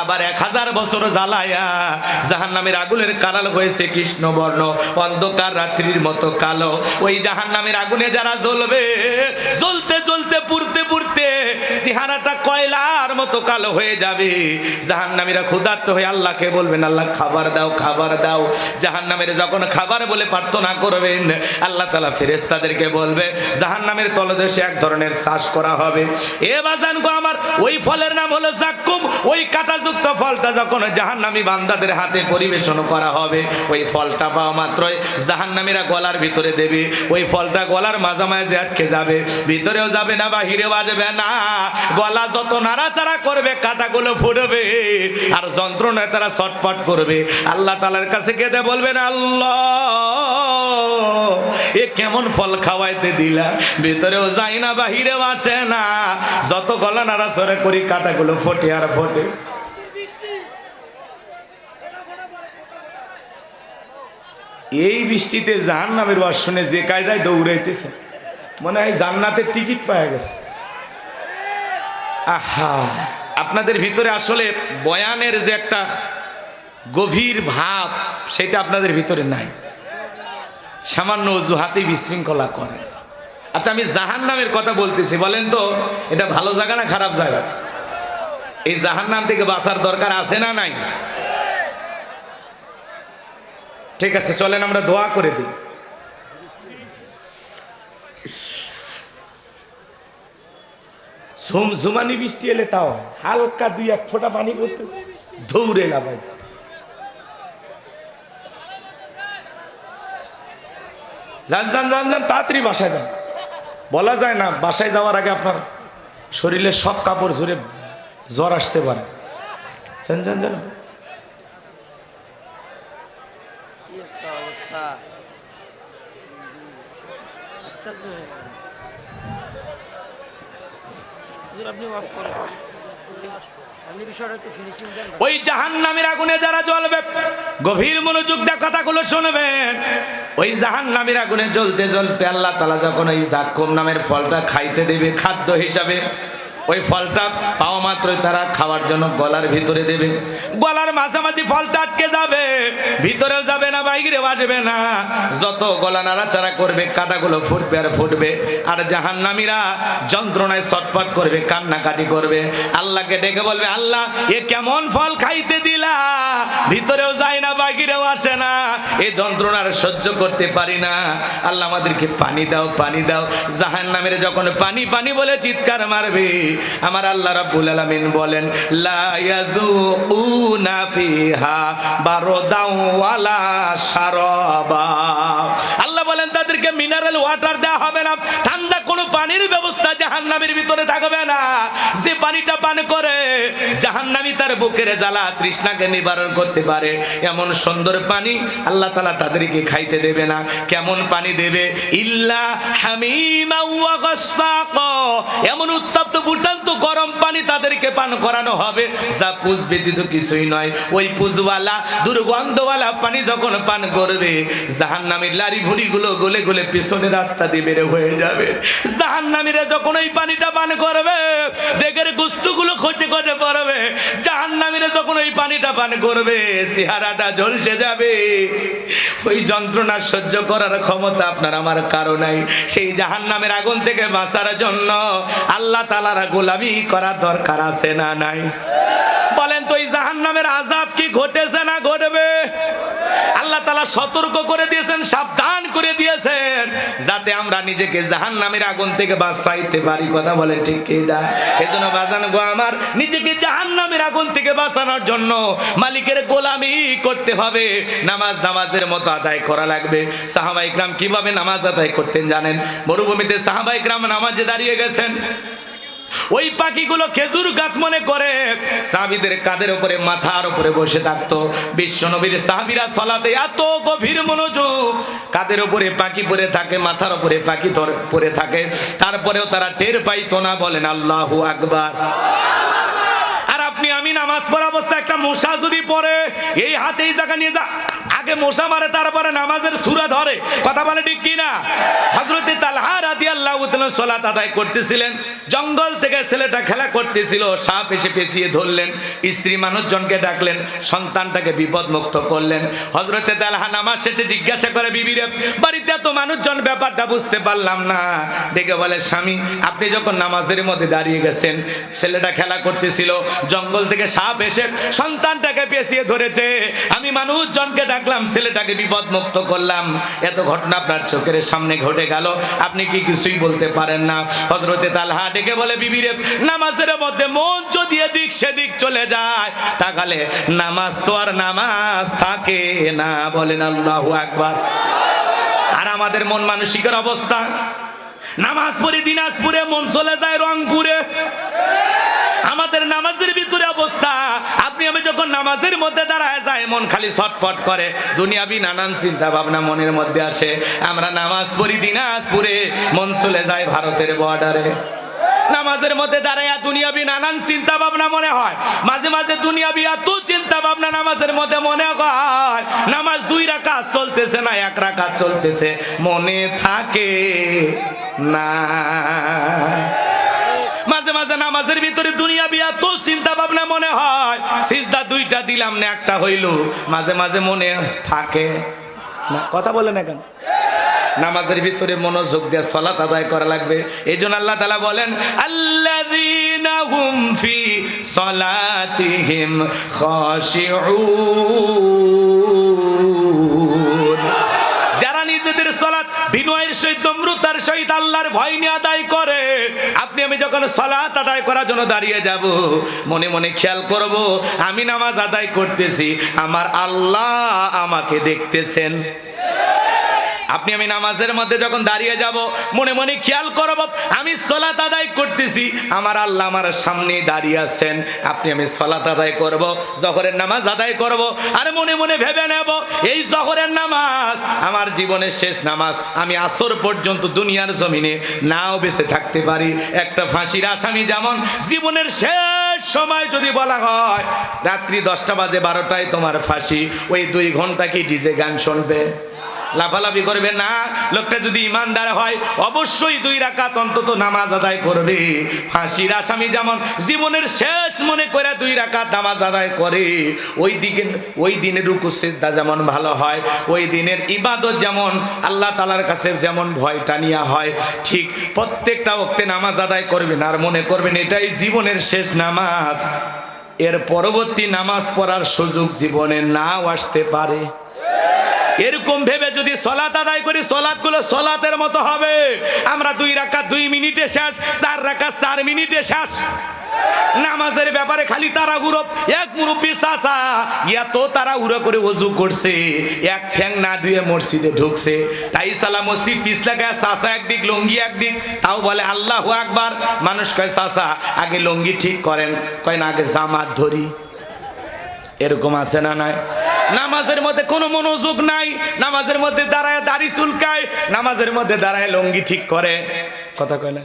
আবার এক হাজার বছর জ্বালায়া জাহান নামের আগুনের কালাল হয়েছে কৃষ্ণ বর্ণ অন্ধকার রাত্রির মতো কালো। ওই জাহান নামের আগুনে যারা জ্বলবে, জ্বলতে জ্বলতে পুরতে পুড়তে চেহারাটা কয়লার মতো কালো হয়ে যাবে। জাহান নামীরা ক্ষুধার্ত হয়ে আল্লাহকে বলবেন, আল্লাহ, খাবার দাও খাবার দাও। জাহান নামের যখন খাবার বলে প্রার্থনা করবেন, আল্লাহ তালা ফেরেস্তাদেরকে বলবে জাহান নামের তলদেশে এক ধরনের চাষ করা হবে। এ বাজান গো আমার, ওই ফলের নাম হলো জাক্কুম। ওই কাঁটাযুক্ত ফলটা যখন জাহান্নামী বান্দাদের হাতে পরিবেশন করা হবে, ওই ফলটা পাওয়া মাত্রই জাহান্নামীরা গলার ভিতরে দেবে। ওই ফলটা গলার মাঝামাঝি আটকে যাবে, ভিতরেও যাবে না, বাহিরেও আসবে না। গলা যত নাড়াচাড়া করবে, কাটাগুলো ফুটবে আর যন্ত্রণায় তারা ছটপট করবে। আল্লাহ তালার কাছে কেঁদে বলবেন, আল্লাহ, এ কেমন ফল খাওয়াইতে দিলা? ভিতরেও যাই না, বাহিরেও আসে না। যত গলা নাড়াচড়া করি, কাটাগুলো ফোটে আর ফোটে। এই বৃষ্টিতে জাহান নামের শুনে যে কায়দায় দৌড়াইতেছে, মনে হয় জান্নাতের টিকিট পাওয়া গেছে। আহা, আপনাদের ভিতরে আসলে বয়ানের যে একটা গভীর ভাব, সেটা আপনাদের ভিতরে নাই। সামান্য অজুহাতে বিশৃঙ্খলা করে। আচ্ছা আমি জাহান নামের কথা বলতেছি, বলেন তো, এটা ভালো জায়গা না খারাপ জায়গা? এই জাহান নাম থেকে বাঁচার দরকার আছে না নাই? ঠিক আছে, চলেন আমরা দোয়া করে দিই। ঝুমঝুমানি বৃষ্টি এলে তাও হালকা দুই এক ফোঁটা পানি পড়তে দৌড়ে না ভাই। যান যান যান যান, তাড়াতাড়ি বাসায় যান। বলা যায় না, বাসায় যাওয়ার আগে আপনার শরীরে সব কাপড় ঝরে জ্বর আসতে পারে। যান যান যান। অবস্থা আচ্ছা জোরে। হুজুর, আপনি ওয়াজ করেন ওই জাহান নামের আগুনে যারা জ্বলবে গভীর মনোযোগ দিয়ে কথাগুলো শুনবেন। ওই জাহান নামের আগুনে জ্বলতে জ্বলতে আল্লাহ তালা যখন ওই জাক্কুম নামের ফলটা খাইতে দেবে খাদ্য হিসাবে ওই ফলটা পাওয়া মাত্রই তারা খাওয়ার জন্য গলার ভিতরে দেবে। গলার মাঝামাঝি ফলটা আটকে যাবে, ভিতরেও যাবে না বাইরে বাজবে না। যত গলা নাড়াচাড়া করবে, কাটাগুলো ফুটবে আর ফুটবে। আর জাহান্নামীরা যন্ত্রণায় ছটফট করবে, কান্নাকাটি করবে। আল্লাহকে ডেকে বলবে, আল্লাহ, এ কেমন ফল খাইতে দিলা? ভিতরেও যায় না বাহিরেও আসে না। এ যন্ত্রণার সহ্য করতে পারি না। আল্লাহ আমাদেরকে পানি দাও পানি দাও। জাহান্নামের যখন পানি পানি বলে চিৎকার মারবে আমার আল্লাহ রাব্বুল আলামিন বলেন, লা ইয়াযুকুনা ফিহা বারদাও ওয়ালা শারাবা। আল্লাহ বলেন, তাদেরকে মিনারেল ওয়াটার দেওয়া হবে না, ঠান্ডা কোনো পানির ব্যবস্থা জাহান্নামের ভিতরে থাকবে না। যে পানিটা পান করে জাহান্নামি তার বুকের জ্বালা তৃষ্ণাকে নিবারণ করতে পারে। এমন সুন্দর পানি আল্লাহ তালা তাদেরকে খাইতে দেবে না। কেমন পানি দেবে? ইল্লা হামিমা এমন উত্তপ্ত ফুটান্ত গরম পানি তাদেরকে পান করানো হবে। যা পুজ ব্যতীত কিছুই নয়। ওই পুজওয়ালা, দুর্গন্ধওয়ালা পানি যখন পান করবে, জাহান্নামীর লারি ভুড়িগুলো গলে গলে পেছনে রাস্তা দিয়ে বের হয়ে যাবে। জাহান্নামীরা যখন ওই পানিটা পান করবে দেখের গুস্তুগুলো খচে খচে পড়বে, জাহান্নামীরা যখন ওই পানিটা পান করবে, চেহারাটা ঝলসে যাবে। ওই যন্ত্রণা সহ্য করার ক্ষমতা আপনার আমার কারও নাই। সেই জাহান্নামের আগুন থেকে বাঁচার জন্য আল্লাহ তালারা গোলামি করার দরকার আছে না নাই? বলেন তো এই জাহান্নামের আজাব কি ঘটেছে না ঘটবে? আল্লাহ তালা সতর্ক করে দিয়েছেন, সাবধান করে দিয়েছেন, যাতে আমরা নিজেকে জাহান নামের আগুন থেকে বাঁচাইতে পারি। কথা বলে ঠিক কি না? এই জন্য বাজান গো আমার, নিজেকে জাহান নামের আগুন থেকে বাঁচানোর জন্য মালিকের গোলামি করতে হবে। নামাজ নামাজের মতো আদায় করা লাগবে। সাহাবা ইকরাম কীভাবে নামাজ আদায় করতেন জানেন? মরুভূমিতে সাহাবা ইকরাম নামাজে দাঁড়িয়ে গেছেন। ওই পাখিগুলো খেজুর গাছ মনে করে। সাহাবিদের কাদের উপরে, মাথার উপরে বসে থাকতো। বিশ্ব নবীর সাহাবিরা সলাতে এত গভীর মনোযোগ। কাদের উপরে পাখি পরে থাকে, মাথার উপরে পাখি পরে থাকে। তারপরেও তারা টের পাইতো না, বলেন আল্লাহু আকবার। আর আপনি আমি নামাজ পড়া অবস্থা একটা মশা যদি পড়ে, এই হাতে এই জায়গা নিয়ে যা। আগে মশা মারে, তারপরে নামাজের সুরা ধরে। কথা বলে ঠিক কি না হজরতে তালহা রাদিয়াল্লাহু তাআলা সালাত আদায় করতেছিলেন। জঙ্গল থেকে ছেলেটা খেলা করতেছিল, সাপ এসে পেঁচিয়ে ধরলেন। স্ত্রী মানুষজনকে ডাকলেন, সন্তানটাকে বিপদ মুক্ত করলেন। হজরতে তালহা নামাজ শেষে জিজ্ঞাসা করে, বিবিরে, বাড়িতে এত মানুষজন, ব্যাপারটা বুঝতে পারলাম না। ডেকে বলে, স্বামী, আপনি যখন নামাজের মধ্যে দাঁড়িয়ে গেছেন, ছেলেটা খেলা করতেছিল, জঙ্গল থেকে সাপ এসে সন্তানটাকে পেঁচিয়ে ধরেছে। আমি মানুষজনকে ডাকলাম ছেলেটাকে বিপদ মুক্ত করলাম। এত ঘটনা আপনার চোখের সামনে ঘটে গেল। আপনি কি কিছুই বলতে পারেন না? হজরতে তালহা ডেকে বলে বিবিরে নামাজের মধ্যে মন যদি এদিক সেদিক চলে যায়, তাহলে নামাজ তো আর নামাজ থাকে না। বলেন আল্লাহু আকবার। আর আমাদের মন মানসিকের অবস্থা। নামাজ পড়ি দিনাজপুরে, মন চলে যায় রংপুরে। আমাদের নামাজের ভিতরে অবস্থা। আপনি আমি যখন নামাজের মধ্যে দাঁড়ায় যায় মন খালি ছটপট করে। দুনিয়াবি নানান চিন্তা ভাবনা মনের মধ্যে আসে। আমরা নামাজ পড়ি দিনাজপুরে, মন চলে যায় ভারতের বর্ডারে নামাজের মধ্যে দাঁড়াইয়া দুনিয়াবি নানান চিন্তা ভাবনা মনে হয়। মাঝে মাঝে দুনিয়াবি এত চিন্তা ভাবনা নামাজের মধ্যে মনে হয়। নামাজ দুই রাকাত চলতেছে না, এক রাকাত চলতেছে। মনে থাকে না। মাঝে মাঝে নামাজের ভিতরে দুনিয়া বিয়া তো চিন্তা ভাবনা মনে হয়। সিজদা দুইটা দিলাম না, একটা হইল। মাঝে মাঝে মনে থাকে। না, কথা বলে না কেন? নামাজের ভিতরে মনোযোগ দিয়ে সলাত আদায় করা লাগবে। এই জন্য আল্লাহ তালা বলেন, আল্লাযীনা হুম ফি সলাতিহিম খাশিউন। যারা নিজেদের সলাৎ বিনয়ের সহিত নম্রতার সহিত আল্লাহর ভয় নিয়ে আদায় করে আমি যখন সলাত আদায় করার জন্য দাঁড়িয়ে যাব, মনে মনে খেয়াল করব, আমি নামাজ আদায় করতেছি, আমার আল্লাহ আমাকে দেখতেছেন। আপনি আমি নামাজের মধ্যে যখন দাঁড়িয়ে যাব, মনে মনে খেয়াল করব আমি সলাত আদায় করতেছি। আমার আল্লাহ আমার সামনে দাঁড়িয়ে আছেন, আপনি আমি সলাত আদায় করব, জহরের নামাজ আদায় করব, আর মনে মনে ভেবে নেব, এই জহরের নামাজ আমার জীবনের শেষ নামাজ, আমি আসর পর্যন্ত দুনিয়ার জমিনে নাও বেঁচে থাকতে পারি। একটা ফাঁসির আসামি যেমন জীবনের শেষ সময় যদি বলা হয়, রাত্রি দশটা বাজে বারোটায় তোমার ফাঁসি, ওই দুই ঘণ্টা কি ডিজে গান শুনবে? লাফালাফি করবে না। লোকটা যদি ইমানদার হয়, অবশ্যই দুই রাকাত অন্তত নামাজ আদায় করবে। ফাঁসির আসামি যেমন জীবনের শেষ মনে করে দুই রাকাত নামাজ আদায় করে, ওই দিকে ওই দিনের রুকু সেজদা যেমন ভালো হয়, ওই দিনের ইবাদত যেমন আল্লাহ তালার কাছে যেমন ভয় টানিয়া হয়, ঠিক প্রত্যেকটা ওক্তে নামাজ আদায় করবেন। আর মনে করবেন এটাই জীবনের শেষ নামাজ। এর পরবর্তী নামাজ পড়ার সুযোগ জীবনে নাও আসতে পারে। এরকম ভেবে যদি সলাত আদায় করি সলাৎ গুলো সলাতের মতো হবে। আমরা দুই রাখা দুই মিনিটে শেষ, চার রাখা চার মিনিটে শেষ। নামাজের ব্যাপারে খালি তারা উড়ো এক মুরব্বী চাচা এত তারা উড়ো করে অজু করছে, এক ঠ্যাং না ধুয়ে মসজিদে ঢুকছে। তাই সালা মসজিদ পিছলা গায়ে চাচা একদিক, লঙ্গি একদিক, তাও বলে আল্লাহ একবার মানুষ কয়, চাচা, আগে লঙ্গি ঠিক করেন। কয়, না, আগে জামাত ধরি। এরকম আছে না নাই? নামাজের মধ্যে কোনো মনোযোগ নাই, নামাজের মধ্যে দাঁড়ায় দাড়ি চুলকায়, নামাজের মধ্যে দাঁড়ায় লঙ্গি ঠিক করে। কথা কয় না?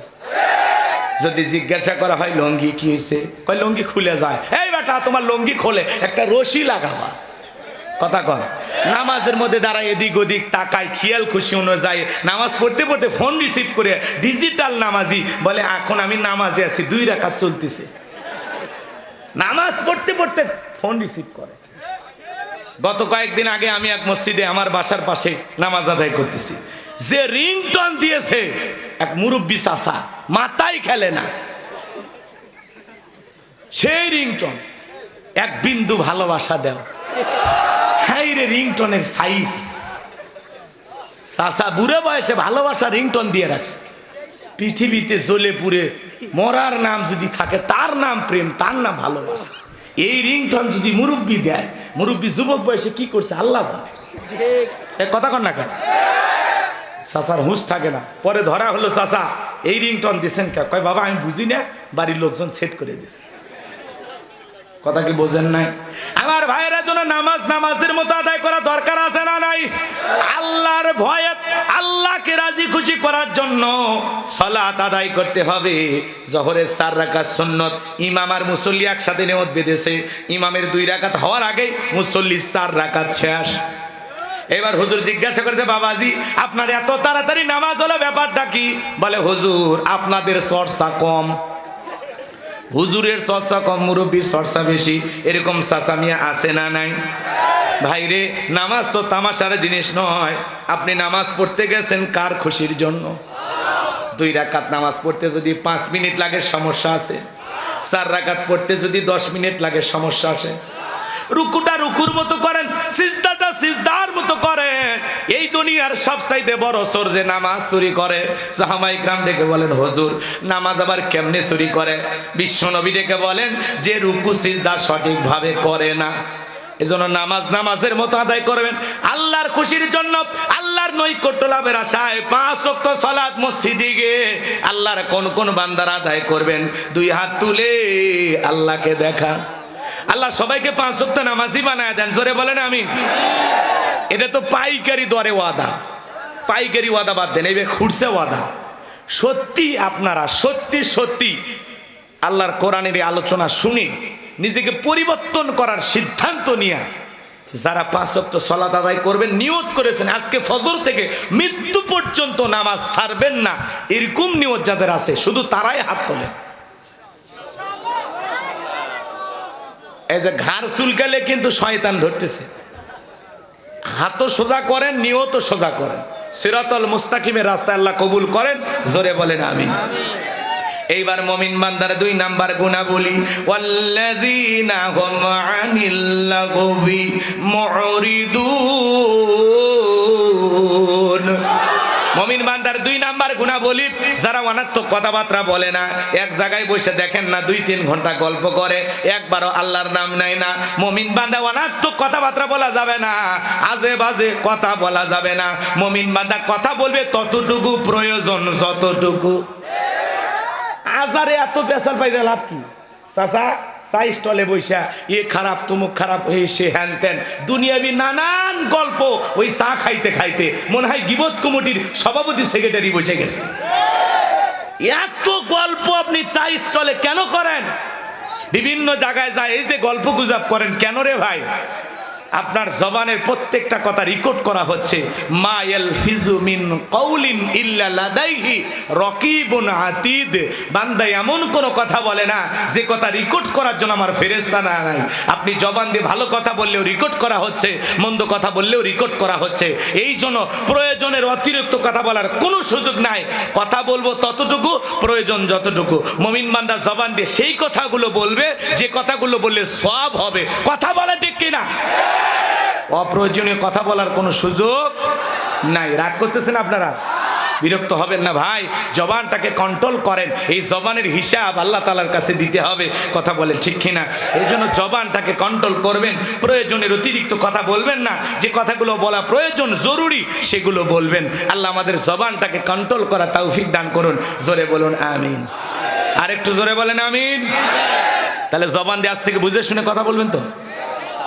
যদি জিজ্ঞাসা করা হয়, লঙ্গি কি হয়েছে কয়, লঙ্গি খুলে যায়। এই বেটা, তোমার লঙ্গি খোলে, একটা রশি লাগাবা। কথা কন নামাজের মধ্যে দাঁড়ায় এদিক ওদিক তাকায়, খেয়াল খুশি অনুযায়ী নামাজ পড়তে পড়তে ফোন রিসিভ করে ডিজিটাল নামাজি বলে, এখন আমি নামাজে আছি, দুই রাকাত চলতেছে। নামাজ পড়তে পড়তে ফোন রিসিভ করে। গত কয়েকদিন আগে আমি এক মসজিদে আমার বাসার পাশে নামাজ আদায় করতেছি। যে রিংটন দিয়েছে এক মুরব্বী চাষা মাথায় খেলে না। সেই রিংটন, এক বিন্দু ভালোবাসা দেও। হাই রে রিংটনের সাইজ। চাষা বুড়ে বয়সে ভালোবাসা রিংটন দিয়ে রাখছে। পৃথিবীতে জ্বলে পুড়ে মরার নাম যদি থাকে, তার নাম প্রেম, তার নাম ভালোবাসা। এই রিংটন যদি মুরব্বী দেয় মুরব্বী যুবক বয়সে কি করছে? আল্লাহ কথা কন না কেন? চাচার হুঁশ থাকে না। পরে ধরা হলো চাচা। এই রিংটন দিয়েছেন কে? কয়, বাবা, আমি বুঝি না। বাড়ির লোকজন সেট করে দিয়েছে। কথা কি বোঝেন নাই? আমার ভাইয়েরা জন্য নামাজ নামাজের মতো আদায় করা দরকার আছে না নাই? আল্লাহর ভয়ে আল্লাহকে রাজি খুশি করার জন্য সলাত আদায় করতে হবে। জহরের চার রাকাত সুন্নত, ইমাম আর মুসল্লি একসাথে নেমত বেঁধেছে। ইমামের দুই রাকাত হওয়ার আগেই মুসল্লি চার রাকাত শেষ। এবার হুজুর জিজ্ঞাসা করেছে, বাবাজি, আপনার এত তাড়াতাড়ি নামাজ হলো ব্যাপারটা কি? বলে, হুজুর, আপনাদের চর্চা কম। হুজুরের চর্চা কম, মুরব্বীর চর্চা বেশি। এরকম সাসামিয়া আছে না নাই? ভাইরে, নামাজ তো তামাশার জিনিস নয়। আপনি নামাজ পড়তে গেছেন কার খুশির জন্য? দুই রাকাত নামাজ পড়তে যদি পাঁচ মিনিট লাগে সমস্যা আছে। চার রাকাত পড়তে যদি দশ মিনিট লাগে সমস্যা আছে। রুকুটা রুকুর মতো করেন, সিজদাটা সিজদার মতো করেন। এই দুনিয়ার সবচাইতে বড় চোর যে নামাজ চুরি করে, সাহাবাই গ্রাম ডেকে বলেন, হুজুর, নামাজ আবার কেমনে চুরি করে? বিশ্বনবী ডেকে বলেন, যে রুকু, সিজদা সঠিকভাবে করে না। এজন্য নামাজ নামাজের মতো আদায় করবেন। আল্লাহর খুশির জন্য আল্লাহর নৈকট্য লাভের আশায় পাঁচ ওয়াক্ত সালাত মসজিদে গিয়ে আল্লাহর কোন কোন বান্দার আদায় করবেন। দুই হাত তুলে আল্লাহকে দেখা। আল্লাহ সবাইকে পাঁচ ওয়াক্ত নামাজি বানায় দেন। জোরে বলেন আমি এটা তো পাইকারি দরে ওয়াদা। পাইকারি ওয়াদা বাদ দেন এইবার খুঁড়ছে ওয়াদা। সত্যি আপনারা, সত্যি সত্যি আল্লাহর কোরআনের আলোচনা শুনে নিজেকে পরিবর্তন করার সিদ্ধান্ত নিয়ে যারা পাঁচ অক্ট সলাত আদায় করবেন, নিয়ত করেছেন, আজকে ফজর থেকে মৃত্যু পর্যন্ত নামাজ ছাড়বেন না। এরকম নিয়ত যাদের আছে, শুধু তারাই হাত তোলেন। এই যে ঘাড় চুলকালে কিন্তু শয়তান ধরতেছে। হাতও সোজা করেন নিয়ত সোজা করেন। সিরাতল মুস্তাকিমের রাস্তা আল্লাহ কবুল করেন, জোরে বলেন আমি এইবার মমিন বান্দার দুই নাম্বার গুণা বলি হুম আনিল মমিন বান্দার দুই নাম্বার গুণা বলি যারা অনার্থক কথাবার্তা বলে না, এক জায়গায় বসে দেখেন না, দুই তিন ঘণ্টা গল্প করে, একবারও আল্লাহর নাম নেয় না। মমিন বান্দা অনার্থক কথাবার্তা বলা যাবে না, আজে বাজে কথা বলা যাবে না। মমিন বান্দা কথা বলবে ততটুকু প্রয়োজন, যতটুকু। আজারে এত পেশাল পাইতে লাভ কি? চাচা চা স্টলে বৈশা এ খারাপ, তুমুক খারাপ হয়ে সে হ্যান ত্যান। দুনিয়াবি নানান গল্প ওই চা খাইতে খাইতে, মনে হয় গিবত কমিটির সভাপতি সেক্রেটারি বসে গেছে। এত গল্প আপনি চা স্টলে কেন করেন? বিভিন্ন জায়গায় যায়, এই যে গল্প গুজব করেন, কেন রে ভাই? আপনার জবানের প্রত্যেকটা কথা রেকর্ড করা হচ্ছে। মা কৌলিন ইল্লা লাদাইহি এমন কোনো কথা বলে না, যে কথা রেকর্ড করার জন্য আমার ফেরেস্তা না নাই। আপনি জবান দিয়ে ভালো কথা বললেও রেকর্ড করা হচ্ছে, মন্দ কথা বললেও রেকর্ড করা হচ্ছে। এই জন্য প্রয়োজনের অতিরিক্ত কথা বলার কোনো সুযোগ নাই। কথা বলব ততটুকু, প্রয়োজন যতটুকু। মমিন বান্দা জবান দিয়ে সেই কথাগুলো বলবে, যে কথাগুলো বললে সব হবে। কথা বলা ঠিক কিনা? অপ্রয়োজনীয় কথা বলার কোনো সুযোগ নাই। রাগ করতেছেন আপনারা? বিরক্ত হবেন না ভাই। জবানটাকে কন্ট্রোল করেন। এই জবানের হিসাব আল্লাহ তালার কাছে দিতে হবে। কথা বলেন ঠিক কিনা? এই জন্য জবানটাকে কন্ট্রোল করবেন। প্রয়োজনের অতিরিক্ত কথা বলবেন না। যে কথাগুলো বলা প্রয়োজন, জরুরি, সেগুলো বলবেন। আল্লাহ আমাদের জবানটাকে কন্ট্রোল করা তৌফিক দান করুন। জোরে বলুন, আমিন। আর একটু জোরে বলেন, আমিন। তাহলে জবান দিয়ে আজ থেকে বুঝে শুনে কথা বলবেন তো?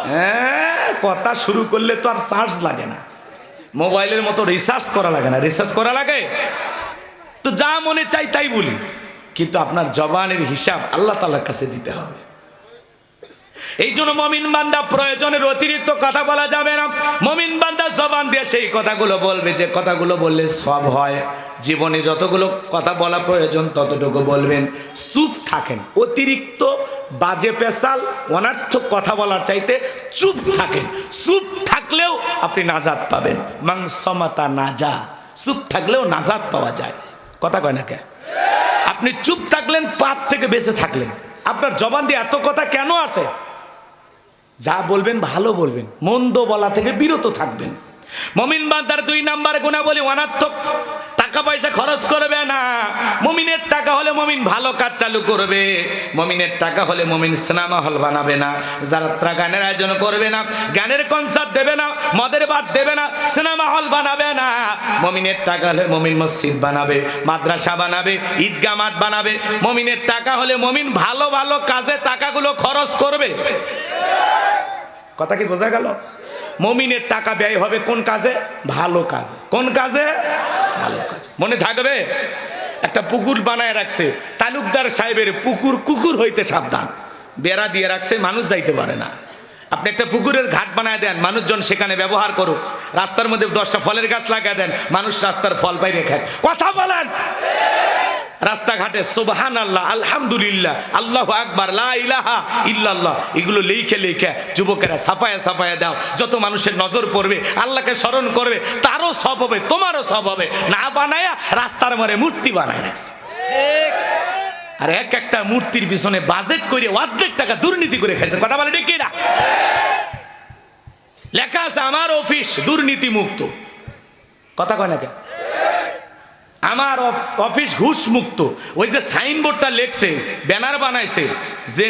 হ্যাঁ? কথা শুরু করলে তো আর চার্জ লাগে না। মোবাইলের মতো রিসার্চ করা লাগে না। রিসার্চ করা লাগে? তো যা মনে চাই তাই বলি। কিন্তু আপনার জবানের হিসাব আল্লাহ তালার কাছে দিতে হবে। এই জন্য মমিন বান্দা প্রয়োজনের অতিরিক্ত কথা বলা যাবে না। মমিন বান্দা জবান দিয়ে সেই কথাগুলো বলবে, যে কথাগুলো বললে সব হয়। জীবনে যতগুলো কথা বলা প্রয়োজন, ততটুকু বলবেন। চুপ থাকেন, অতিরিক্ত বাজে পেশাল, অনার্থক কথা বলার চাইতে চুপ থাকেন। চুপ থাকলেও আপনি নাজাদ পাবেন। মাংসমাতা নাজা, চুপ থাকলেও নাজাদ পাওয়া যায়। কথা কয় না কে? আপনি চুপ থাকলেন, পাপ থেকে বেঁচে থাকলেন। আপনার জবান দিয়ে এত কথা কেন আসে? যা বলবেন, ভালো বলবেন। মন্দ বলা থেকে বিরত থাকবেন। মমিন বান্দার দুই নাম্বার গুণা বলি অনার্থক। টাকা পয়সা খরচ করবে না। মমিনের টাকা হলে মমিন ভালো কাজ চালু করবে। মমিনের টাকা হলে মমিন সিনেমা হল বানাবে না। যাত্রা গানের আয়োজন করবে না, গানের কনসার্ট দেবে না, মদের বাদ দেবে না, সিনেমা হল বানাবে না। মমিনের টাকা হলে মমিন মসজিদ বানাবে, মাদ্রাসা বানাবে ঈদগা মাঠ বানাবে। মমিনের টাকা হলে মমিন ভালো ভালো কাজে টাকাগুলো খরচ করবে। কথা কি বোঝা গেল? মমিনের টাকা ব্যয় হবে কোন কাজে? ভালো কাজে। কোন কাজে? ভালো কাজে। মনে থাকবে? একটা পুকুর বানায় রাখছে। তালুকদার সাহেবের পুকুর কুকুর হইতে সাবধান। বেড়া দিয়ে রাখছে, মানুষ যাইতে পারে না। আপনি একটা পুকুরের ঘাট বানায় দেন, মানুষজন সেখানে ব্যবহার করুক। রাস্তার মধ্যে দশটা ফলের গাছ লাগিয়ে দেন, মানুষ রাস্তার ফল বাইরে খায়। কথা বলেন! রাস্তাঘাটে সোবাহান আল্লাহ আলহামদুলিল্লাহ আল্লাহ আকবার লা ইলাহা ইল্লাল্লাহ এগুলো লেখে লেখে যুবকেরা ছাপায়া ছাপায়া দাও। যত মানুষের নজর পড়বে আল্লাহকে স্মরণ করবে তারও সব হবে তোমারও সব হবে। না বানায়া রাস্তার মরে মূর্তি বানায় রাখছে। আর এক একটা মূর্তির পিছনে বাজেট করে অর্ধেক টাকা দুর্নীতি করে খাইছে কথা বলে ঠিক না লেখা আছে আমার অফিস দুর্নীতি মুক্ত কথা কয় না কেন? আমার অফিস ঘুষ মুক্ত ওই যে সাইনবোর্ডটা লেখছে, ব্যানার বানাইছে, যে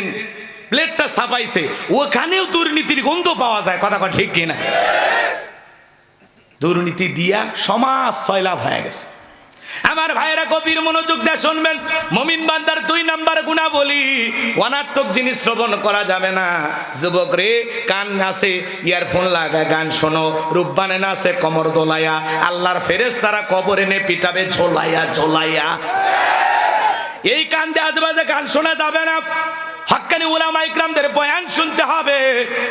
প্লেটটা ছাপাইছে, ওখানেও দুর্নীতির গন্ধ পাওয়া যায়, কথা ঠিক কিনা? দুর্নীতি দিয়া সমাজ সয়লাভ হয়ে গেছে। আমার ভাইয়েরা গভীর মনোযোগ দিয়ে শুনবেন। মমিন বান্দার দুই নাম্বার গুণা বলি অনার্থক জিনিস শ্রবণ করা যাবে না। যুবক রে, কান আছে ইয়ারফোন লাগা গান শোনো। রূপবানে নাচে, কমর দোলাইয়া আল্লাহর ফেরেস তারা কবর এনে পিটাবে ঝোলাইয়া ঝোলাইয়া এই কান দিয়ে আজেবাজে গান শোনা যাবে না। হক্কানি উলামা ইকরামদের বয়ান শুনতে হবে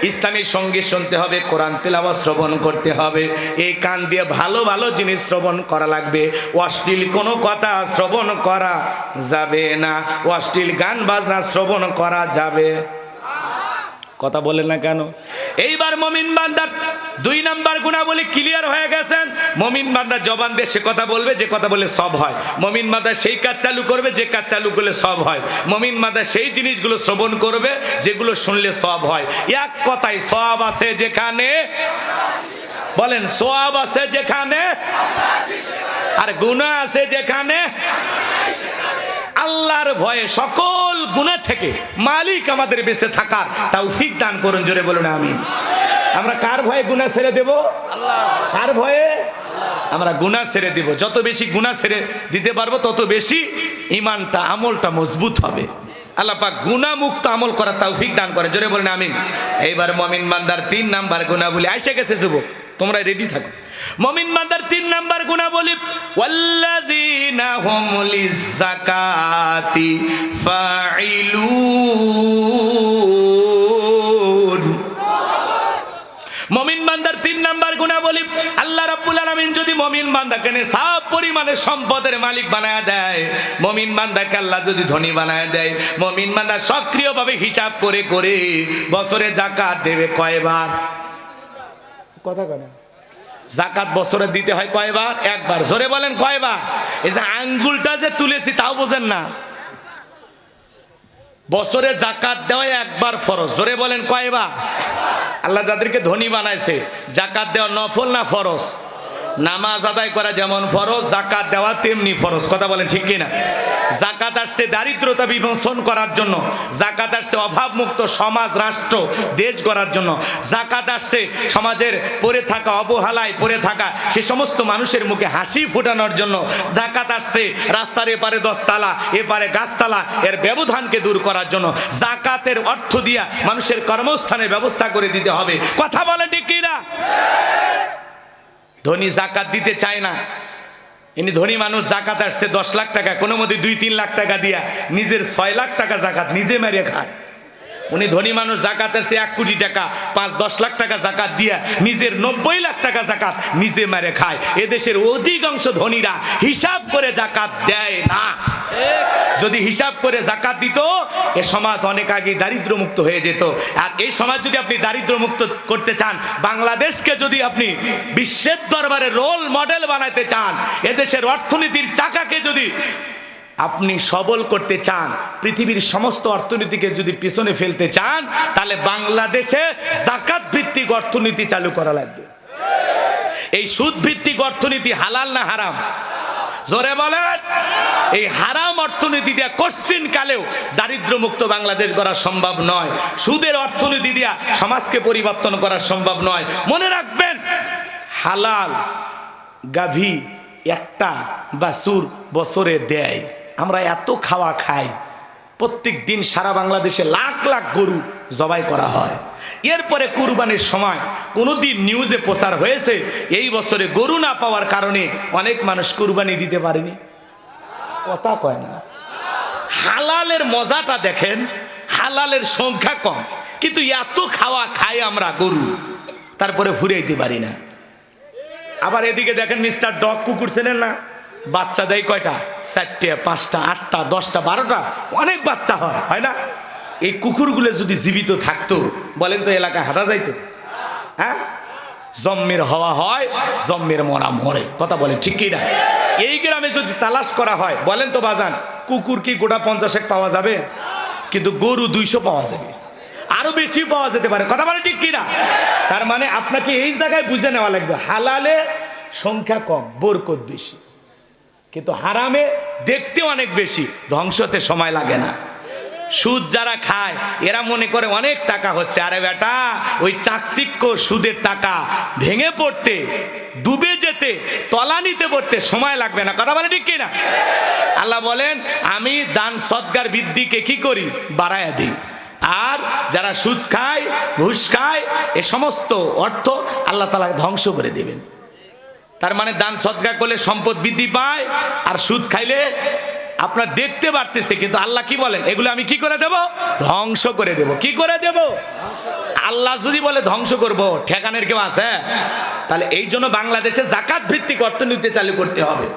ইসলামী সংগীত শুনতে হবে, কোরআন তেলাওয়াত শ্রবণ করতে হবে। এই কান দিয়ে ভালো ভালো জিনিস শ্রবণ করা লাগবে। অশ্লীল কোনো কথা শ্রবণ করা যাবে না। অশ্লীল গান, বাজনা শ্রবণ করা যাবে। কথা বলেন না কেন? এইবার মমিন বান্দার দুই নাম্বার গুণাবলী ক্লিয়ার হয়ে গেছেন। মমিন বান্দা জবান দিয়ে সে কথা বলবে, যে কথা বলে সব হয়। মমিন বান্দা সেই কাজ চালু করবে, যে কাজ চালু করলে সব হয়। মমিন বান্দা সেই জিনিসগুলো শ্রবণ করবে, যেগুলো শুনলে সব হয়। এক কথায় সব আছে যেখানে? বলেন, সব আছে যেখানে? আর গুণা আছে যেখানে? আল্লাহর ভয়ে সকল গুণা থেকে মালিক আমাদের বেঁচে থাকার তৌফিক দান করুন, জোরে বলুন আমি আমরা কার ভয়ে গুণা ছেড়ে দেব? কার ভয়ে? আমরা গুণা ছেড়ে দেব। যত বেশি গুণা ছেড়ে দিতে পারব, তত বেশি ইমানটা আমলটা মজবুত হবে। আল্লাহ পাক গুণা মুক্ত আমল করার তৌফিক দান করে। জোরে বলেন আমিন। এইবার মমিন মান্দার তিন নাম্বার গুণা বলে আইসে গেছে যুবক তোমরা রেডি থাকো। মমিন বান্দার তিন নাম্বার গুণা বলি, ওয়াল্লাযীনা হুম লিযাকাতি ফাইলুন বলি আল্লাহ রাব্বুল আলামিন যদি মমিন বান্দাকে সব পরিমাণে সম্পদের মালিক বানায় দেয় মমিন বান্দাকে আল্লাহ যদি ধনী বানায় দেয় মমিন বান্দা সক্রিয়ভাবে হিসাব করে করে বছরে জাকাত দেবে কয়বার? কথা কেন জাকাত বছরে দিতে হয় কয়বার? একবার। জোরে বলেন কয়বার? এই যে আঙ্গুলটা যে তুলেছি তাও বোঝেন না। বছরে জাকাত দেওয়া একবার ফরজ। জোরে বলেন কয়বার? আল্লাহ যাদেরকে ধনী বানাইছে, জাকাত দেওয়া নফল না ফরজ? নামাজ আদায় করা যেমন ফরজ জাকাত দেওয়া তেমনি ফরজ। কথা বলেন ঠিক কিনা? জাকাত আসছে দারিদ্রতা বিমোচন করার জন্য জাকাত আসছে অভাবমুক্ত সমাজ, রাষ্ট্র, দেশ গড়ার জন্য জাকাত আসছে সমাজের পড়ে থাকা অবহেলায় পড়ে থাকা সে সমস্ত মানুষের মুখে হাসি ফোটানোর জন্য জাকাত আসছে রাস্তার এপারে দশতলা, এপারে গাছতলা, এর ব্যবধানকে দূর করার জন্য জাকাতের অর্থ দিয়া মানুষের কর্মস্থানের ব্যবস্থা করে দিতে হবে। কথা বলে ঠিক কিনা? ধনী জাকাত দিতে চায় না। ইনি ধনী মানুষ, জাকাত আসছে দশ লাখ টাকা, কোনো মধ্যে দুই, তিন লাখ টাকা দিয়া নিজের ছয় লাখ টাকা জাকাত নিজে মেরে খায়। উনি ধনী মানুষ জাকাত আসছে এক কোটি টাকা, পাঁচ দশ লাখ টাকা জাকাত দিয়া নিজের নব্বই লাখ টাকা জাকাত নিজে মেরে খায়। এদেশের অধিকাংশ ধনীরা হিসাব করে জাকাত দেয় না। যদি হিসাব করে জাকাত দিত, এ সমাজ অনেক আগে দারিদ্র মুক্ত হয়ে যেত। আর এই সমাজ যদি আপনি দারিদ্র মুক্ত করতে চান, বাংলাদেশকে যদি আপনি বিশ্বের দরবারে রোল মডেল বানাতে চান, এদেশের অর্থনীতির চাকাকে যদি আপনি সবল করতে চান, পৃথিবীর সমস্ত অর্থনীতিকে যদি পিছনে ফেলতে চান, তাহলে বাংলাদেশে জাকাত ভিত্তিক অর্থনীতি চালু করা লাগবে। এই সুদ ভিত্তিক অর্থনীতি হালাল না হারাম? জোরে বলেন। এই হারাম অর্থনীতি দিয়া কোশ্চিন কালেও দারিদ্র মুক্ত বাংলাদেশ গড়া সম্ভব নয়। সুদের অর্থনীতি দিয়া সমাজকে পরিবর্তন করা সম্ভব নয়। মনে রাখবেন, হালাল গাভী একটা বাসুর বছরে দেয়। আমরা এত খাওয়া খাই, প্রত্যেক দিন সারা বাংলাদেশে লাখ লাখ গরু জবাই করা হয়। এরপরে কুরবানির সময় কোনোদিন নিউজে প্রচার হয়েছে, এই বছরে গরু না পাওয়ার কারণে অনেক মানুষ কুরবানি দিতে পারেনি। কথা কয় না। হালালের মজাটা দেখেন, হালালের সংখ্যা কম, কিন্তু এত খাওয়া খাই আমরা গরু, তারপরে ফুরাইতে পারি না। আবার এদিকে দেখেন মিস্টার ডগ কুকুর চেনেন না? বাচ্চা দেয় কয়টা? চারটে, পাঁচটা, আটটা, দশটা, বারোটা। অনেক বাচ্চা হয় হয় না? এই কুকুরগুলো যদি জীবিত থাকতো, বলেন তো এলাকায় হাঁটা যাইতো? হ্যাঁ? জম্মের হওয়া হয়, জম্মের মরা মরে। কথা বলেন, ঠিক কি না? এই গ্রামে যদি তালাশ করা হয়, বলেন তো বাজান, কুকুর কি গোটা পঞ্চাশেক পাওয়া যাবে? কিন্তু গরু দুইশো পাওয়া যাবে। আরও বেশি পাওয়া যেতে পারে। কথা বলে ঠিক কিনা তার মানে আপনাকে এই জায়গায় বুঝে নেওয়া লাগবে, হালালে সংখ্যা কম, বরকত বেশি। কিন্তু হারামে দেখতে অনেক বেশি, ধ্বংসতে সময় লাগে না। সুদ যারা খায়, এরা মনে করে অনেক টাকা হচ্ছে। আরে বেটা, ওই চাকচিক্য সুদের টাকা ভেঙে পড়তে, ডুবে যেতে, তলানিতে পড়তে সময় লাগবে না। কথা বলে ঠিক কিনা? আল্লাহ বলেন, আমি দান সৎকার বৃদ্ধিকে কি করি? বাড়ায়া দিই। আর যারা সুদ খায়, ঘুষ খায়, এ সমস্ত অর্থ আল্লাহ তালা ধ্বংস করে দেবেন। তার মানে দান সৎকার করলে সম্পদ বৃদ্ধি পায় আর সুদ খাইলে আপনার দেখতে পারতেছে কিন্তু আল্লাহ কি বলেন? এগুলো আমি কি করে দেব? ধ্বংস করে দেব। কি করে দেব? আল্লাহ যদি বলে ধ্বংস করব, ঠেকানের কেউ আছে? তাহলে এই জন্য বাংলাদেশে জাকাত ভিত্তিক অর্থনীতি চালু করতে হবে।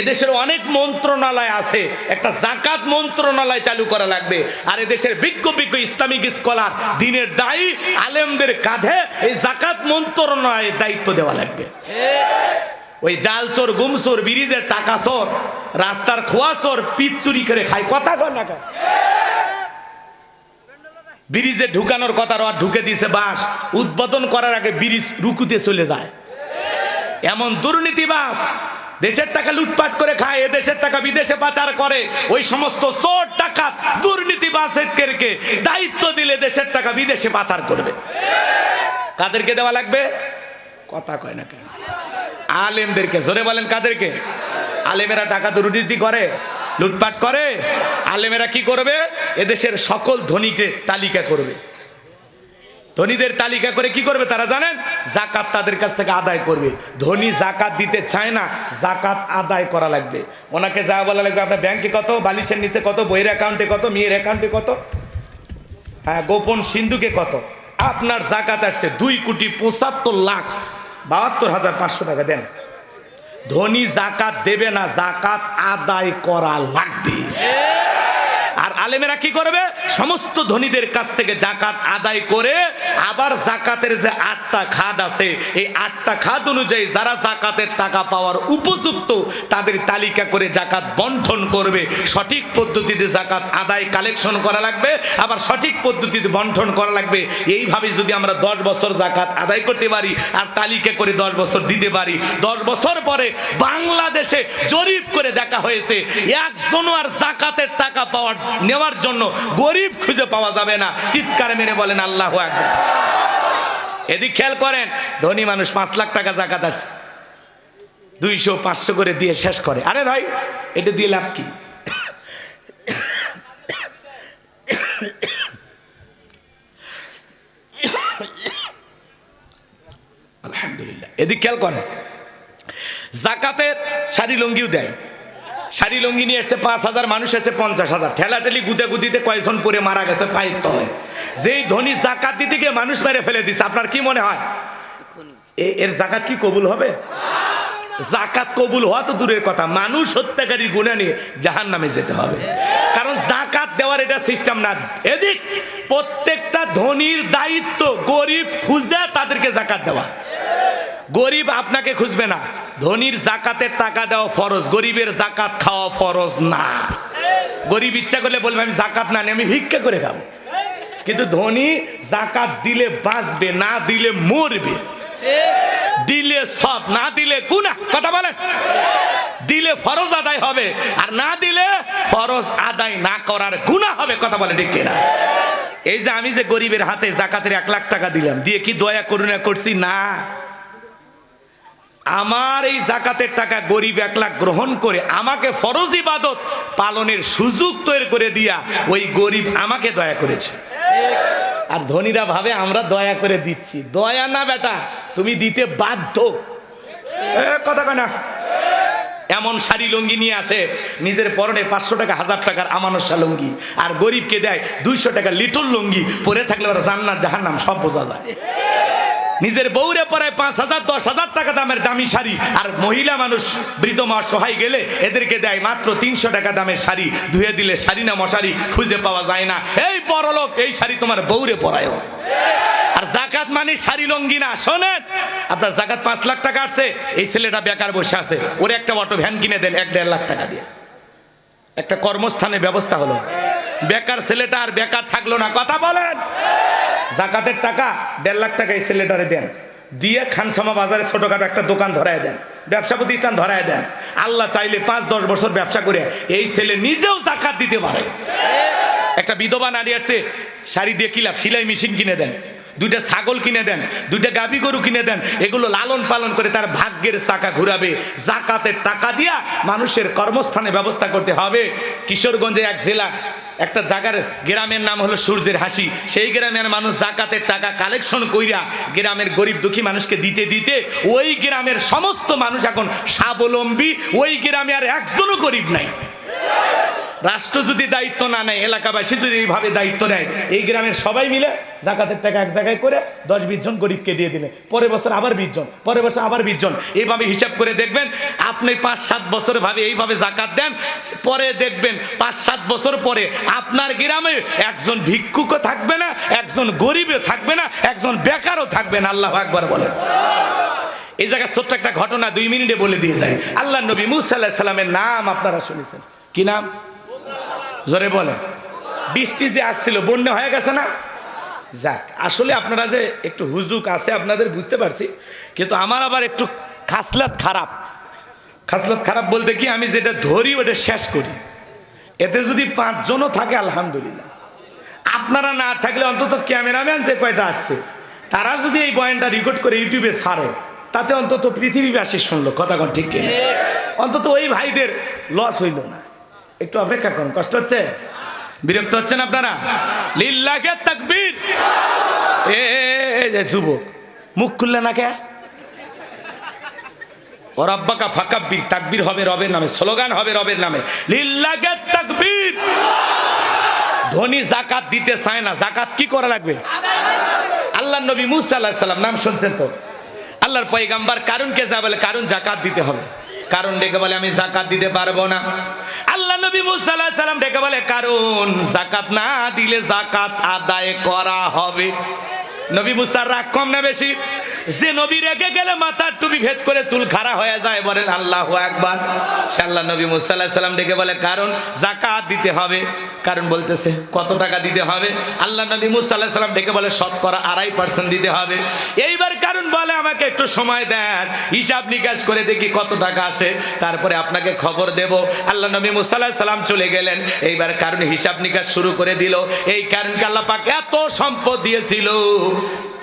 এদেশের অনেক মন্ত্রণালয় আছে, একটা জাকাত মন্ত্রণালয় চালু করা লাগবে। আর এদেশের বিজ্ঞ বিজ্ঞ ইসলামিক স্কলার, দিনের দায়ী আলেমদের কাঁধে এই জাকাত মন্ত্রণালয়ের দায়িত্ব দেওয়া লাগবে। ওই ডাল চোর গুমচোর ব্রিজের টাকা চোর, রাস্তার খোয়া চোর পিচ চুরি করে খায়। কথা কর না? ব্রিজে ঢুকানোর কথা আর ঢুকে দিয়েছে বাস। উদ্বোধন করার আগে ব্রিজ রুকুতে চলে যায়। এমন দুর্নীতিবাস দেশের টাকা লুটপাট করে খায়, এ দেশের টাকা বিদেশে পাচার করে। ওই সমস্ত চোর টাকা দুর্নীতি দুর্নীতিবাসেরকে দায়িত্ব দিলে দেশের টাকা বিদেশে পাচার করবে। কাদেরকে দেওয়া লাগবে? কথা কয় না কেন? আলেমদেরকে, জোরে বলেন কাদেরকে? আলেমেরা টাকা দুর্নীতি করে, লুটপাট করে, আলেমেরা কি করবে? এদেশের সকল ধনীকে তালিকা করবে। ধনীদের তালিকা করে কি করবে তারা জানেন? জাকাত তাদের কাছ থেকে আদায় করবে। ধনী জাকাত দিতে চায় না, জাকাত আদায় করা লাগবে। ওনাকে যা বলা লাগবে, আপনার ব্যাংকে কত, বালিশের নিচে কত, বইয়ের অ্যাকাউন্টে কত, মেয়ের অ্যাকাউন্টে কত? হ্যাঁ গোপন সিন্ধুকে কত? আপনার জাকাত আসছে দুই কোটি পঁচাত্তর লাখ বাহাত্তর হাজার পাঁচশো টাকা দেন। ধনী জাকাত দেবে না, জাকাত আদায় করা লাগবে। আর আলেমেরা কি করবে? সমস্ত ধনীদের কাছ থেকে জাকাত আদায় করে আবার জাকাতের যে আটটা খাদ আছে, এই আটটা খাদ অনুযায়ী যারা জাকাতের টাকা পাওয়ার উপযুক্ত, তাদের তালিকা করে জাকাত বন্টন করবে। সঠিক পদ্ধতিতে জাকাত আদায় কালেকশন করা লাগবে, আবার সঠিক পদ্ধতিতে বন্টন করা লাগবে। এইভাবে যদি আমরা দশ বছর জাকাত আদায় করতে পারি, আর তালিকা করে দশ বছর দিতে পারি, দশ বছর পরে বাংলাদেশে জরিপ করে দেখা হয়েছে, একজনও আর জাকাতের টাকা পাওয়ার নেওয়ার জন্য গরিব খুঁজে পাওয়া যাবে না। চিৎকার মেরে বলেন, আল্লাহ এদিক খেয়াল করেন, ধনী মানুষ পাঁচ লাখ টাকা জাকাত আসছে। দুইশো, পাঁচশো করে দিয়ে শেষ করে। আরে ভাই, এটা দিয়ে লাভ কি? আলহামদুলিল্লাহ। এদিক খেয়াল করেন, জাকাতের শাড়ি লঙ্গিও দেয়। শাড়ি লঙ্গি নিয়ে এসছে, পাঁচ হাজার মানুষ এসে পঞ্চাশ হাজার। ঠেলাঠেলি গুদে গুদিতে কয়েকজন পরে মারা গেছে পায়ের তলায়। যেই ধনী জাকাত দিতে গিয়ে মানুষ মেরে ফেলে দিচ্ছে আপনার কি মনে হয়? এর জাকাত কি কবুল হবে? জাকাত কবুল হওয়া তো দূরের কথা। মানুষ হত্যাকারী গুণা নিয়ে জাহান নামে যেতে হবে। কারণ জাকাত দেওয়ার এটা সিস্টেম না। এদিক প্রত্যেকটা ধনীর দায়িত্ব, গরিব খুঁজে তাদেরকে জাকাত দেওয়া। গরিব আপনাকে খুঁজবে না। ধনীর জাকাতের টাকা দেওয়া ফরজ, গরিবের জাকাত খাওয়া ফরজ না। গরিব ইচ্ছা করলে বলবে, আমি জাকাত না, আমি ভিক্ষা করে খাব। কিন্তু ধনী জাকাত দিলে বাঁচবে, না দিলে মরবে। দিলে সব, না দিলে গুনা কথা বলেন। দিলে ফরজ আদায় হবে, আর না দিলে ফরজ আদায় না করার গুনাহ হবে, কথা বলে ঠিক কিনা? এই যে আমি যে গরিবের হাতে জাকাতের এক লাখ টাকা দিলাম, দিয়ে কি দয়া করুণা করছি? না। আমার এই জাকাতের টাকা গরিব এক লাখ গ্রহণ করে আমাকে ফরজ ইবাদত পালনের সুযোগ তৈরি করে দিয়া ওই গরিব আমাকে দয়া করেছে। আর ধনীরা ভাবে আমরা দয়া করে দিচ্ছি। দয়া না বেটা তুমি দিতে বাধ্য। কথা কয় না। এমন শাড়ি লুঙ্গি নিয়ে আসে নিজের পরনে পাঁচশো টাকা হাজার টাকার আমানসা লুঙ্গি আর গরিবকে দেয় দুইশো টাকা লিটল লুঙ্গি পরে থাকলে ওরা জান্নাত নাম সব বোঝা যায়। নিজের বউরে পরায় পাঁচ হাজার, দশ হাজার টাকা দামের দামি শাড়ি। আর মহিলা মানুষ বৃদ্ধ মা সহায় গেলে এদেরকে দেয় মাত্র তিনশো টাকা দামের শাড়ি। ধুয়ে দিলে শাড়ি না মশারি খুঁজে পাওয়া যায় না। এই পরলোক এই শাড়ি তোমার বউরে পরায় আর জাকাত মানে শাড়ি লঙ্গি না। শোনেন, আপনার জাকাত পাঁচ লাখ টাকা আসছে, এই ছেলেটা বেকার বসে আছে। ওরে একটা অটো ভ্যান কিনে দেন, এক দেড় লাখ টাকা দিয়ে। একটা কর্মস্থানের ব্যবস্থা হলো। বেকার ছেলেটা আর বেকার থাকল না। কথা বলেন। জাকাতের টাকা দেড় লাখ টাকা এই ছেলেটারে দেন। দিয়ে খানসামা বাজারে ছোটখাটো একটা দোকান ধরায় দেন, ব্যবসা প্রতিষ্ঠান ধরায় দেন। আল্লাহ চাইলে পাঁচ, দশ বছর ব্যবসা করে এই ছেলে নিজেও জাকাত দিতে পারে। একটা বিধবা নারী আসছে, শাড়ি দিয়ে কিলাপ সিলাই মেশিন কিনে দেন, দুইটা ছাগল কিনে দেন, দুইটা গাভী গরু কিনে দেন, এগুলো লালন পালন করে তার ভাগ্যের চাকা ঘুরাবে। জাকাতের টাকা দিয়া মানুষের কর্মস্থানে ব্যবস্থা করতে হবে। কিশোরগঞ্জে এক জেলা একটা জায়গার গ্রামের নাম হলো সূর্যের হাসি। সেই গ্রামের মানুষ জাকাতের টাকা কালেকশন কইরা গ্রামের গরিব দুঃখী মানুষকে দিতে দিতে ওই গ্রামের সমস্ত মানুষ এখন স্বাবলম্বী, ওই গ্রামে আর একজনও গরিব নাই। রাষ্ট্র যদি দায়িত্ব না নেয়, এলাকাবাসী যদি এইভাবে দায়িত্ব নেয়, এই গ্রামের সবাই মিলে জাকাতের টাকা এক জায়গায় করে দশ বিশ জন গরিবকে দিয়ে দিলে। পরের বছর আবার বিশ জন, পরের বছর আবার বিশ জন। এইভাবে হিসাব করে দেখবেন, আপনি পাঁচ সাত বছর ভাবে এইভাবে জাকাত দেন, পরে দেখবেন পাঁচ সাত বছর পরে আপনার গ্রামে একজন ভিক্ষুকও থাকবে না, একজন গরিবও থাকবে না, একজন বেকারও থাকবে না। আল্লাহ একবার বলেন। এই জায়গায় ছোট্ট একটা ঘটনা দুই মিনিটে বলে দিয়ে যায় আল্লাহ নবী মুসা আল্লাহ সাল্লামের নাম আপনারা শুনেছেন। কি নাম? জোরে বলেন বৃষ্টি যে আসছিল, বন্যা হয়ে গেছে না? যাক, আসলে আপনারা যে একটু হুজুক আছে, আপনাদের বুঝতে পারছি, কিন্তু আমার আবার একটু খাসলাত খারাপ। খাসলাত খারাপ বলতে কি, আমি যেটা ধরি, ওটা শেষ করি। এতে যদি পাঁচজনও থাকে, আলহামদুলিল্লাহ। আপনারা না থাকলে অন্তত ক্যামেরাম্যান যে কয়টা আসছে তারা যদি এই বয়ানটা রেকর্ড করে ইউটিউবে ছাড়ে, তাতে অন্তত পৃথিবীবাসী শুনলো, কথা ঠিক? অন্তত ওই ভাইদের লস হইল না। একটু অপেক্ষা করুন, কষ্ট হচ্ছে? বিরক্ত হচ্ছেন আপনারা? লিল্লাকে তাকবীর। এ যে যুবক, মুখ খুললে না কে? ও রব্বাকা ফাকাব্বির, তাকবীর হবে রবের নামে, স্লোগান হবে রবের নামে। লিল্লাকে তাকবীর। ধনী জাকাত দিতে চায় না, জাকাত কি করা লাগবে? আল্লাহ নবী মুসা আল্লাহ সাল্লাম নাম শুনছেন তো? আল্লাহর পয়গাম্বার কারণকে যা বলে কারণ জাকাত দিতে হবে। কারণ ডেকে বলে, আমি জাকাত দিতে পারব না। আল্লাহ নবী মুসাল্লাহ সাল্লাম ডেকে বলে, কারণ জাকাত না দিলে জাকাত আদায় করা হবে। নবী মুসার রাগ কম না বেশি? যে নবী রেগে গেলে মাথার টুপি ভেদ করে চুল খাড়া হয়ে যায় বলেন আল্লাহ একবার সে আল্লাহ নবী মুসা আল্লাহ সাল্লাম ডেকে বলে, কারণ জাকাত দিতে হবে। কারণ বলতেছে, কত টাকা দিতে হবে? আল্লাহ নবী মুসা আল্লাহ সাল্লাম ডেকে বলে, শতকরা আড়াই পার্সেন্ট দিতে হবে। এইবার কারণ বলে, আমাকে একটু সময় দেন, হিসাব নিকাশ করে দেখি কত টাকা আসে, তারপরে আপনাকে খবর দেব। আল্লাহ নবী মুসা আল্লাহ সাল্লাম চলে গেলেন। এইবার কারণ হিসাব নিকাশ শুরু করে দিল। এই কারণকে আল্লাহ পাক এত সম্পদ দিয়েছিল।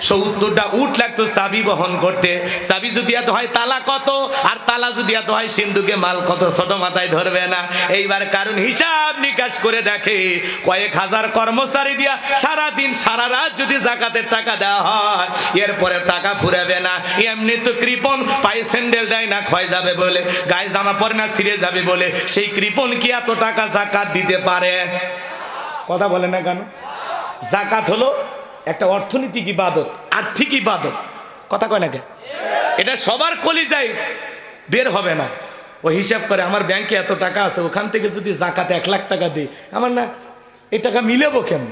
সত্তরটা উট লাগতো চাবি বহন করতে। চাবি যদি এত হয়, তালা কত? আর তালা যদি এত হয়, সিন্ধুকে মাল কত? ছোট মাথায় ধরবে না। এইবার কারণ হিসাব নিকাশ করে দেখে, কয়েক হাজার কর্মচারী দিয়া সারা দিন সারা রাত যদি জাকাতের টাকা দেওয়া হয়, এরপরে টাকা ফুরাবে না। এমনি তো কৃপন পায়ে স্যান্ডেল দেয় না, ক্ষয় যাবে বলে। গায়ে জামা পরে না, ছিঁড়ে যাবে বলে। সেই কৃপন কি এত টাকা জাকাত দিতে পারে? কথা বলে না কেন? জাকাত হলো একটা অর্থনৈতিক ইবাদত। আর্থিক ইবাদত। কথা কয় না কে? এটা সবার কলিজায় বের হবে না। ও হিসাব করে, আমার ব্যাংকে এত টাকা আছে, ওখান থেকে যদি জাকাতে এক লাখ টাকা দিই। আমার না, এই টাকা মিলেবো কেমন?